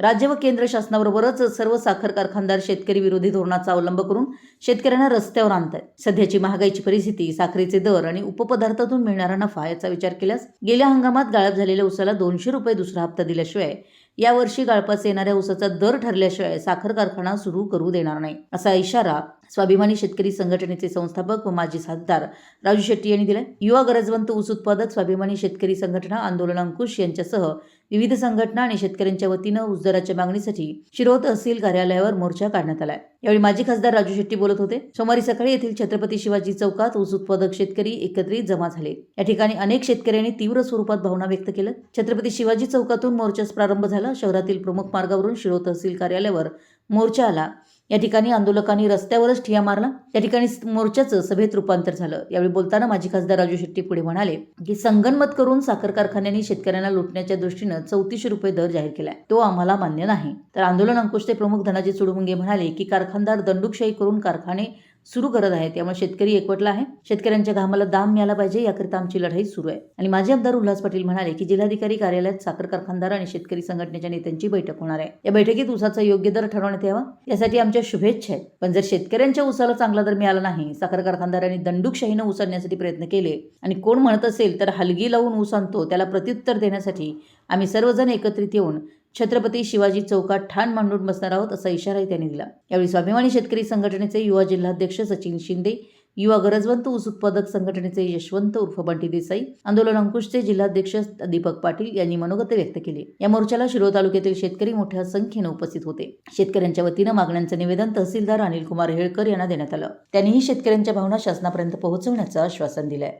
राज्य व केंद्र शासनाबरोबरच सर्व साखर कारखानदार शेतकरी विरोधी धोरणाचा अवलंब करून शेतकऱ्यांना रस्त्यावर आणत आहेत सध्याची महागाईची परिस्थिती साखरेचे दर आणि उपपदार्थातून मिळणारा नफा याचा विचार केल्यास गेल्या हंगामात गाळप झालेल्या उसाला दोनशे रुपये दुसरा हप्ता दिल्याशिवाय यावर्षी गाळपास येणाऱ्या उसाचा दर ठरल्याशिवाय साखर कारखाना सुरू करू देणार नाही असा इशारा स्वाभिमानी शेतकरी संघटनेचे संस्थापक व माजी सातदार राजू शेट्टी यांनी दिलाय. युवा गरजवंत ऊस उत्पादक स्वाभिमानी शेतकरी संघटना आंदोलन अंकुश यांच्यासह विविध संघटना आणि शेतकऱ्यांच्या वतीनं ऊस दराच्या मागणीसाठी शिरो तहसील कार्यालयावर मोर्चा काढण्यात आलाय. यावेळी माजी खासदार राजू शेट्टी बोलत होते सोमवारी सकाळी येथील छत्रपती शिवाजी चौकात ऊस उत्पादक शेतकरी एकत्रित जमा झाले. या ठिकाणी अनेक शेतकऱ्यांनी तीव्र स्वरूपात भावना व्यक्त केल्या. छत्रपती शिवाजी चौकातून मोर्चास प्रारंभ झाला. शहरातील प्रमुख मार्गावरून शिरो तहसील कार्यालयावर मोर्चा आला. या ठिकाणी आंदोलकांनी रस्त्यावरच ठिया मारला. या ठिकाणी मोर्चाचं सभेत रूपांतर झालं. यावेळी बोलताना माजी खासदार राजू शेट्टी पुढे म्हणाले की संगनमत करून साखर कारखान्यांनी शेतकऱ्यांना लुटण्याच्या दृष्टीनं चौतीसशे रुपये दर जाहीर केलाय. तो आम्हाला मान्य नाही. तर आंदोलन अंकुशचे प्रमुख धनाजी चुडुमुंगे म्हणाले की कारखानदार दंडुकशाही करून कारखाने सुरू करत आहेत. त्यामुळे शेतकरी एकवटला आहे. शेतकऱ्यांच्या घामाला दाम मिळाला पाहिजे याकरिता आमची लढाई सुरू आहे. आणि माजी आमदार उल्हास पाटील म्हणाले की जिल्हाधिकारी कार्यालयात साखर कारखानदार आणि शेतकरी संघटनेच्या नेत्यांची बैठक होणार आहे. या बैठकीत उसाचा योग्य दर ठरवण्यात यावा. यासाठी आमच्या शुभेच्छा आहेत. पण जर शेतकऱ्यांच्या उसाला चांगला दर मिळाला नाही साखर कारखानदारांनी दंडुकशाहीनं ऊस आणण्यासाठी प्रयत्न केले आणि कोण म्हणत असेल तर हलगी लावून ऊस आणतो त्याला प्रत्युत्तर देण्यासाठी आम्ही सर्वजण एकत्रित येऊन छत्रपती शिवाजी चौकात ठाण मांडून बसणार आहोत असा इशाराही त्यांनी दिला. यावेळी स्वाभिमानी शेतकरी संघटनेचे युवा जिल्हाध्यक्ष सचिन शिंदे युवा गरजवंत ऊस उत्पादक संघटनेचे यशवंत उर्फ बंटी देसाई आंदोलन अंकुशचे जिल्हाध्यक्ष दीपक पाटील यांनी मनोगत व्यक्त केले. या मोर्चाला शिरोळ तालुक्यातील शेतकरी मोठ्या संख्येनं उपस्थित होते. शेतकऱ्यांच्या वतीनं मागण्यांचं निवेदन तहसीलदार अनिल कुमार हेळकर यांना देण्यात आलं. त्यांनीही शेतकऱ्यांच्या भावना शासनापर्यंत पोहोचवण्याचं आश्वासन दिलंय.